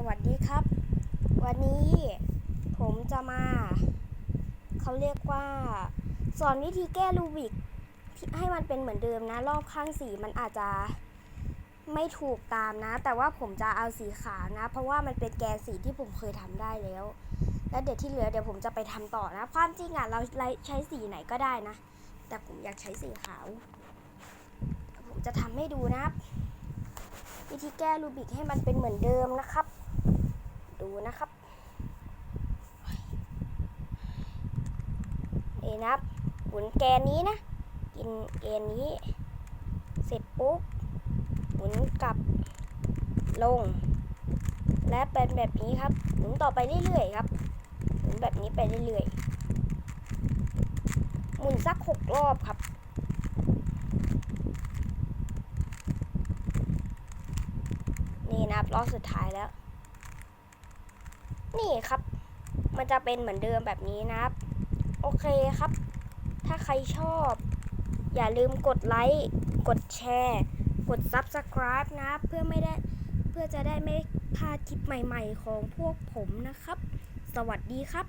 สวัสดีครับ วันนี้ผมจะมา เขาเรียกว่า สอนวิธีแก้รูบิกให้มันเป็นเหมือนเดิมนะ รอบข้างสีมันอาจจะไม่ถูกตามนะ แต่ว่าผมจะเอาสีขาวนะ เพราะว่ามันเป็นแกนสีที่ผมเคยทำได้แล้ว แล้วเดี๋ยวที่เหลือเดี๋ยวผมจะไปทำต่อนะ ความจริงอะเราใช้สีไหนก็ได้นะ แต่ผมอยากใช้สีขาว ผมจะทำให้ดูนะครับวิธีแก้รูบิกให้มันเป็นเหมือนเดิมนะครับ ดูนะครับนี่นะครับหมุนแกนนี้นะ กินแกนนี้ เสร็จปุ๊บหมุนกลับลง และเป็นแบบนี้ครับหมุนต่อไปเรื่อยๆครับหมุนแบบนี้ไปเรื่อยๆหมุนสักหกรอบครับนี่นะครับรอบสุดท้ายแล้ว นี่ครับ มันจะเป็นเหมือนเดิมแบบนี้นะครับ โอเคครับ ถ้าใครชอบ อย่าลืมกดไลค์กดแชร์ กด Subscribe นะครับเพื่อไม่ได้เพื่อจะได้ไม่พลาดคลิปใหม่ๆของพวกผมนะครับ สวัสดีครับ